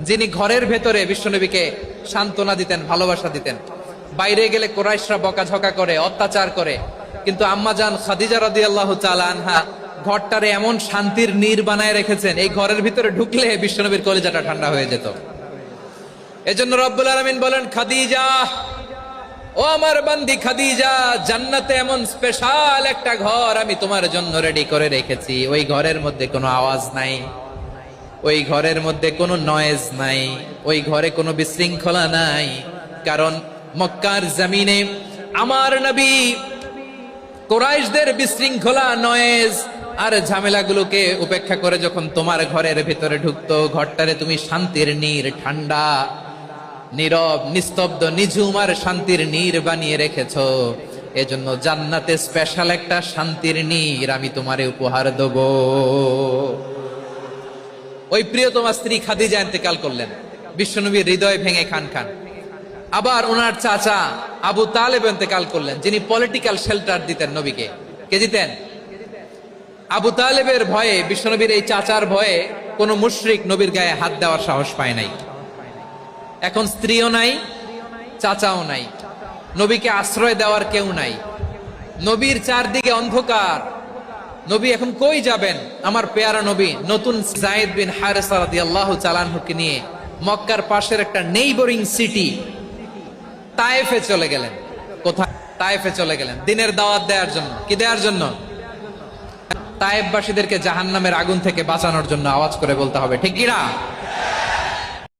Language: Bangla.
যিনি ঘরের ভেতরে বিশ্বনবীকে সান্ত্বনা দিতেন, ভালোবাসা দিতেন। বাইরে গেলে কোরাইশরা বকাঝকা করে, অত্যাচার করে। কিন্তু আম্মাজান খাদিজা রাদি আল্লাহ আনহা ঘরটারে এমন শান্তির নীর বানায় রেখেছেন, এই ঘরের ভিতরে ঢুকলে বিশ্বনবীর কলিজাটা ঠান্ডা হয়ে যেত। এজন্য রব্বুল আলমিন বলেন, খাদিজা, ও আমার বান্দি খাদিজা, জান্নাতে এমন স্পেশাল একটা ঘর আমি তোমার জন্য রেডি করে রেখেছি। ওই ঘরের মধ্যে কোনো আওয়াজ নাই। ওই ঘরের মধ্যে কোনো নয়েজ নাই, ওই ঘরে কোনো বিশৃঙ্খলা নাই। কারণ মক্কার জমিনে আমার নবী কোরাইশদের বিশৃঙ্খলা নয়েজ আর ঝামেলাগুলোকে উপেক্ষা করে যখন তোমার ঘরের ভিতরে ঢুকতো, ঘরটারে তুমি শান্তির নীর, ঠান্ডা, নীরব, নিস্তব্ধ, নিঝুম আর শান্তির নীর বানিয়ে রেখেছ। এজন্য জান্নাতে স্পেশাল একটা শান্তির নীর আমি তোমারে উপহার দেব। ওই প্রিয়তমা স্ত্রী খাদিজা ইন্তেকাল করলেন। বিশ্বনবীর হৃদয় ভেঙে খান খান। আবার ওনার চাচা আবু তালেব ইন্তেকাল করলেন, যিনি পলিটিক্যাল শেল্টার দিতেন নবীকে। কে দিতেন? আবু তালেবের ভয়ে, বিশ্বনবীর এই চাচার ভয়ে কোন মুশরিক নবীর গায়ে হাত দেওয়ার সাহস পায় নাই। এখন স্ত্রীও নাই, চাচাও নাই। নবীকে আশ্রয় দেওয়ার কেউ নাই। নবীর চারদিকে অন্ধকার। নবী, এখন কই যাবেন? আমার পেয়ারা নবী, নতুন জায়েদ বিন হারেসা আল্লাহ চালানহুকে নিয়ে মক্কার পাশের একটা নেইবরিং সিটি তায়েফে চলে গেলেন। কোথায়? তায়েফে চলে গেলেন। দিনের দাওয়াত দেওয়ার জন্য। কি দেওয়ার জন্য? তায়েববাসীদেরকে জাহান্নামের আগুন থেকে বাঁচানোর জন্য আওয়াজ করে বলতে হবে। ঠিক কিনা